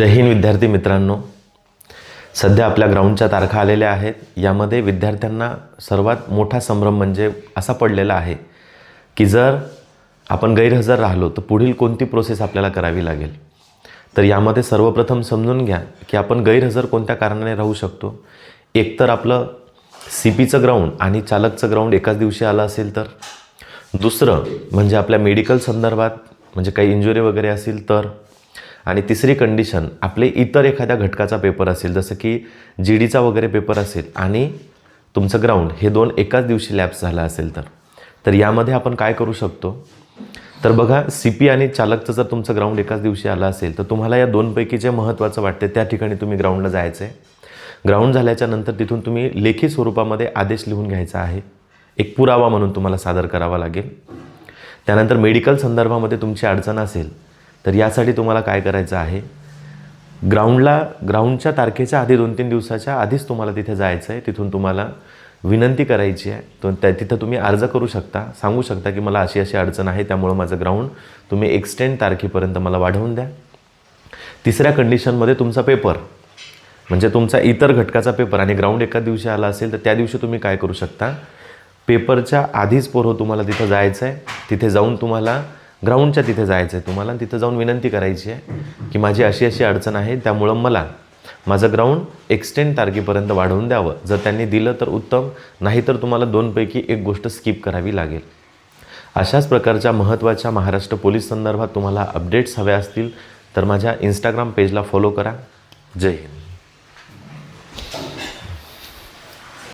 जय हिंद विद्यार्थी मित्रांनो. सध्या आपल्या ग्राउंडच्या तारखा आलेल्या आहेत. यामध्ये विद्यार्थ्यांना सर्वात मोठा संभ्रम म्हणजे असा पडलेला आहे की जर आपण गैरहजर राहिलो तर पुढील कोणती प्रोसेस आपल्याला करावी लागेल? तर यामध्ये सर्वप्रथम समजून घ्या की आपण गैरहजर कोणत्या कारणाने राहू शकतो? एकतर आपलं सी पीचं ग्राउंड आणि चालकचं ग्राउंड एकाच दिवशी आलं असेल तर? दुसरं म्हणजे आपल्या मेडिकल संदर्भात म्हणजे काही इंजुरी वगैरे असेल तर? आणि तिसरी कंडिशन आपले इतर एखाद्या घटकाचा पेपर असेल जसं की जी डीचा वगैरे पेपर असेल आणि तुमचं ग्राउंड हे दोन एकाच दिवशी लॅप्स झालं असेल तर. तर यामध्ये आपण काय करू शकतो? तर बघा सी पी आणि चालकचं जर तुमचं ग्राउंड एकाच दिवशी आलं असेल तर तुम्हाला या दोनपैकी जे महत्त्वाचं वाटते त्या ठिकाणी तुम्ही ग्राउंडला जायचं आहे ग्राउंड झाल्याच्यानंतर तिथून तुम्ही लेखी स्वरूपामध्ये आदेश लिहून घ्यायचा आहे. एक पुरावा म्हणून तुम्हाला सादर करावा लागेल. त्यानंतर मेडिकल संदर्भामध्ये तुमची अडचण असेल तर यासाठी तुम्हाला काय करायचं आहे? ग्राउंडला ग्राउंडच्या तारखेच्या आधी दोन तीन दिवसाच्या आधीच तुम्हाला तिथे जायचं आहे तिथून तुम्हाला विनंती करायची आहे. तो त्या तिथं तुम्ही अर्ज करू शकता. सांगू शकता की मला अशी अशी अडचण आहे त्यामुळं माझं ग्राउंड तुम्ही एक्सटेंड तारखेपर्यंत मला वाढवून द्या. तिसऱ्या कंडिशनमध्ये तुमचा पेपर म्हणजे तुमचा इतर घटकाचा पेपर आणि ग्राउंड एका दिवशी आला असेल तर त्या दिवशी तुम्ही काय करू शकता? पेपरच्या आधीच पोरं तुम्हाला तिथं जायचं आहे तिथे जाऊन तुम्हाला ग्राउंडच्या तिथे जायचं आहे तुम्हाला. तिथं जाऊन विनंती करायची आहे की माझी अशी अशी अडचण आहे त्यामुळं मला माझं ग्राउंड एक्सटेंड तारखेपर्यंत वाढवून द्यावं. जर त्यांनी दिलं तर उत्तम नाहीतर तुम्हाला दोनपैकी एक गोष्ट स्किप करावी लागेल. अशाच प्रकारच्या महत्त्वाच्या महाराष्ट्र पोलीस संदर्भात तुम्हाला अपडेट्स हव्या असतील तर माझ्या इंस्टाग्राम पेजला फॉलो करा. जय हिंद.